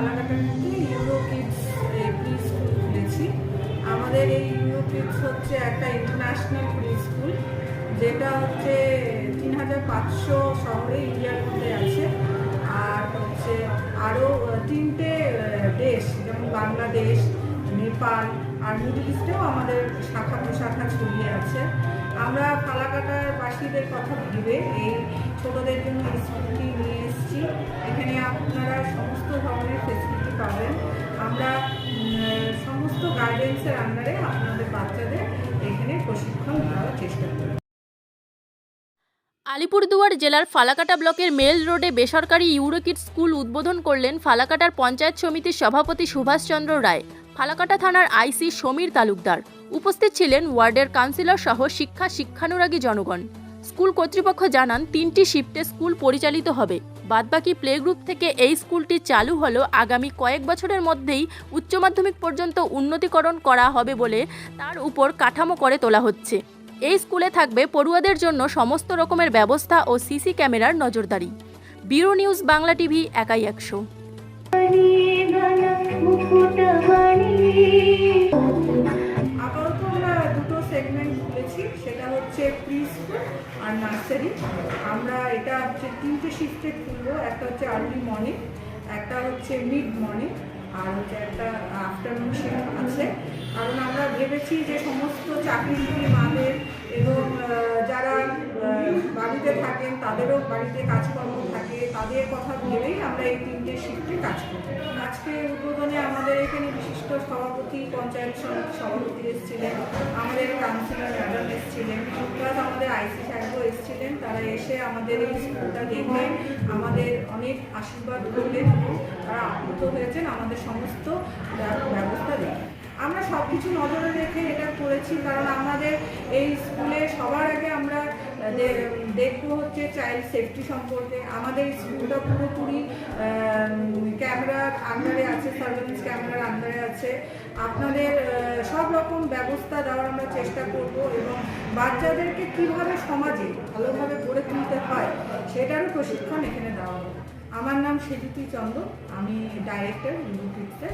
ফালাকাটার মধ্যে euro kids pre school খুলেছি। আমাদের এই ইউরো কিডস হচ্ছে একটা ইন্টারন্যাশনাল প্রি স্কুল যেটা হচ্ছে তিন হাজার পাঁচশো শহরে ইন্ডিয়ার মধ্যে আছে। আর হচ্ছে আরও তিনটে দেশ, যেমন বাংলাদেশ, নেপাল আর মিডল ইস্টেও আমাদের শাখা প্রশাখা ছড়িয়ে আছে। আমরা ফালাকাটার বাসীদের কথা ভেবে এই ছোটদের জন্য স্কুলটি নিয়ে গাইডেন্সের আন্ডারে আপনাদের বাচ্চাদের এখানে প্রশিক্ষণ দেওয়ার চেষ্টা করবেন আলিপুরদুয়ার জেলার ফালাকাটা ব্লকের মেল রোডে বেসরকারি ইউরোকিড স্কুল উদ্বোধন করলেন ফালাকাটার পঞ্চায়েত সমিতির সভাপতি সুভাষচন্দ্র রায়, ফালাকাটা থানার আইসি সমীর তালুকদার। উপস্থিত ছিলেন ওয়ার্ডের কাউন্সিলর সহ শিক্ষা শিক্ষানুরাগী জনগণ। স্কুল কর্তৃপক্ষ জানান, তিনটি শিফটে স্কুল পরিচালিত হবে। বাদবাকি প্লে গ্রুপ থেকে এই স্কুলটি চালু হলেও আগামী কয়েক বছরের মধ্যেই উচ্চ মাধ্যমিক পর্যন্ত উন্নতিকরণ করা হবে বলে তার উপর কাঠামো করে তোলা হচ্ছে। এই স্কুলে থাকবে পড়ুয়াদের জন্য সমস্ত রকমের ব্যবস্থা ও সিসি ক্যামেরার নজরদারি। বিরো নিউজ, বাংলা টিভি, একাই একশো। আপাতত আমরা দুটো সেগমেন্ট খুলেছি সেটা হচ্ছে প্রি স্কুল আর নার্সারি আমরা এটা হচ্ছে তিনটে শিফটে খুলবো একটা হচ্ছে আর্লি মর্নিং একটা হচ্ছে মিড মর্নিং আর হচ্ছে একটা আফটারনুন শিফট আছে। কারণ আমরা ভেবেছি যে সমস্ত চাকরিজীবী মাদের এবং যারা বাড়িতে থাকেন, তাদেরও বাড়িতে কাজকর্ম থাকে, তাদের কথা ভেবেই আমরা এই তিনটে শিফটে কাজ করি। আজকে উদ্বোধনে আমাদের এখানে বিশিষ্ট সভাপতি, পঞ্চায়েত সমিতি সভাপতি এসেছিলেন, আমাদের কাউন্সিলর ম্যাডাম এসেছিলেন প্লাস আমাদের আইসি সাহেবও এসেছিলেন, তারা এসে আমাদের এই স্কুলটা দেখে আমাদের অনেক আশীর্বাদ করলেন এবং তারা আপ্লুত হয়েছেন আমাদের সমস্ত ব্যবস্থা দেখে। আমরা সব কিছু নজরে রেখে এটা করেছি, কারণ আমাদের এই স্কুলে সবার আগে আমরা দেখব হচ্ছে চাইল্ড সেফটি সম্পর্কে। আমাদের স্কুলটা পুরোপুরি ক্যামেরার আন্ডারে আছে সার্ভেলেন্স ক্যামেরার আন্ডারে আছে। আপনাদের সব রকম ব্যবস্থা দেওয়ার আমরা চেষ্টা করব এবং বাচ্চাদেরকে কীভাবে সমাজে ভালোভাবে গড়ে তুলতে হয়, সেটারও প্রশিক্ষণ এখানে দেওয়া হবে। আমার নাম সেজুতি চন্দ আমি ডাইরেক্টর ইউনিভার্সিটিতে